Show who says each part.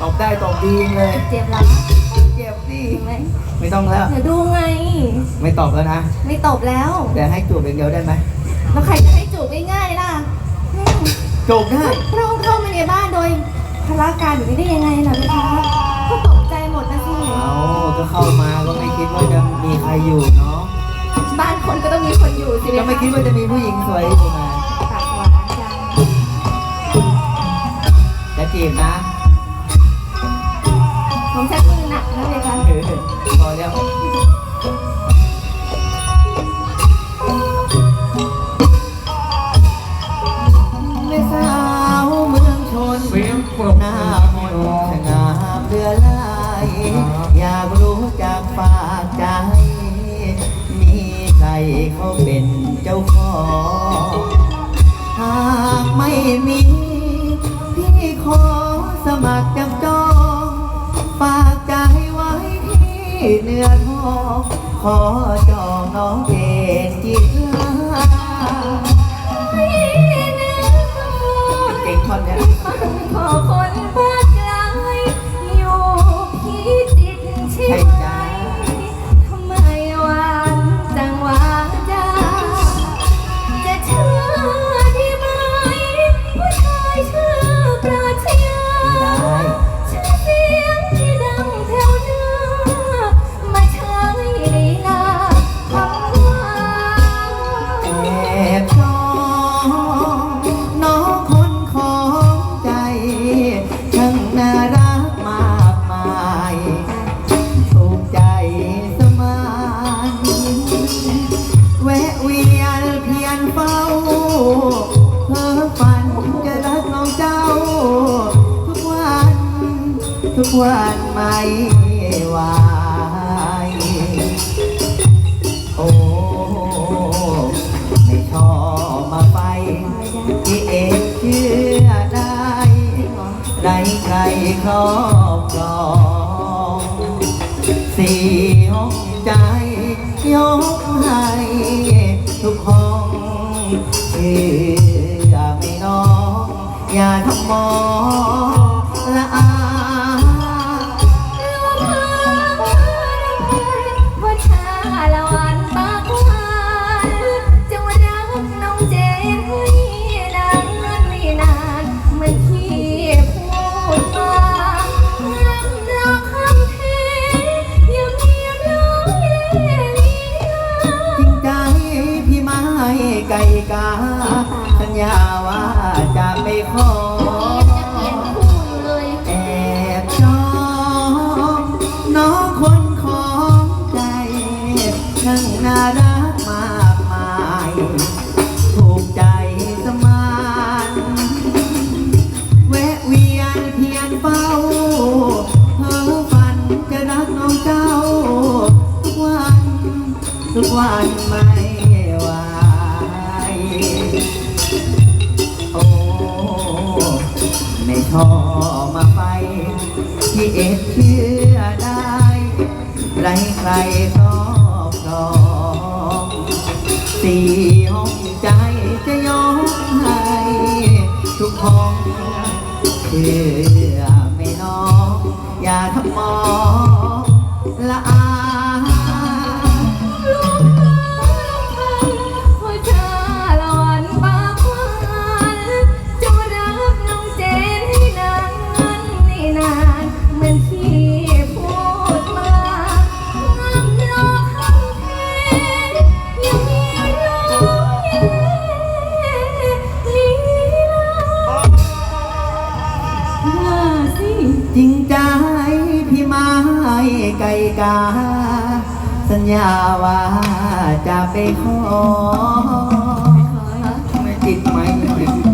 Speaker 1: ตอบได้ตอบดีเลย
Speaker 2: เจ็บเหรอ
Speaker 1: เจ็บดิ
Speaker 2: เห็นไหม
Speaker 1: ไม่ต้องแล้ว
Speaker 2: เดี๋ยวดูไง
Speaker 1: ไม่ตอบแล้วนะ
Speaker 2: ไม่ตบแล้ว
Speaker 1: แต่ให้จูบอย่างเดียวได้ไหม
Speaker 2: แล้วใครจะให้จูบง่ายๆล่ะอืม
Speaker 1: จูบได้
Speaker 2: พระองค์เข้ามาในบ้านโดยพละการแบบนี้ได้ยังไงล่ะพี่คะก็ตกใจหมดนะสิ
Speaker 1: เอาก็เข้ามาก็ไม่คิดว่าจะมีใครอยู่เนาะ
Speaker 2: บ้านคนก็ต้องมีคนอยู่สิ
Speaker 1: ก็ไม่คิดว่าจะมีผู้หญิงสวยอยู่มา
Speaker 2: ปากหวานจัง
Speaker 1: จะจีบนะ
Speaker 2: ผมชักมือหนักนะพี่คะ
Speaker 1: เออพอแล้วแม่สาวเมืองชน
Speaker 3: เสียงปรบ
Speaker 1: หน้ามนต์สง่ามเรือลายอยากรู้จากฝากใจ มีใครเขาเป็นเจ้าของหากไม่มี พี่ขอสมัครจับจอง เนื้อทองขอจองน้องเพนจิตลาเก่งท่อนเนี่ย
Speaker 2: ขอคน ทุ
Speaker 1: กวันไม่ไหวโอ้ ไม่ชอบมาไป ที่เอกเชื่อได้ไรใครครอบครองสี่ห้องใจยกให้ทุกห้องเชื่อไม่น้อง อย่าทำมองละอา
Speaker 2: ไก่
Speaker 1: กาสัญญาว่าจะไม่ขอแอบชอบน้องคนของใจช่างน่ารักมากมาย ถูกใจสมานแวะเวียนเพียนเฝ้าเพ้อฝันจะรักน้องเจ้า ทุกวัน ทุกวันไม่ ไม่ชอบมาไป ที่เอ็ดเชื่อได้ไรใครครอบครองสี่ห้องใจจะยกให้ทุกห้องเชื่อไม่น้อง อย่าทำมองละอา
Speaker 2: เหมือนที่พูดมางามรอคำเทนยังมีร้อยลีลาว่าสิ
Speaker 1: จริงใจพี่ไม้ไก่กา สัญญาว่าจะไปขอไม่ติดไหม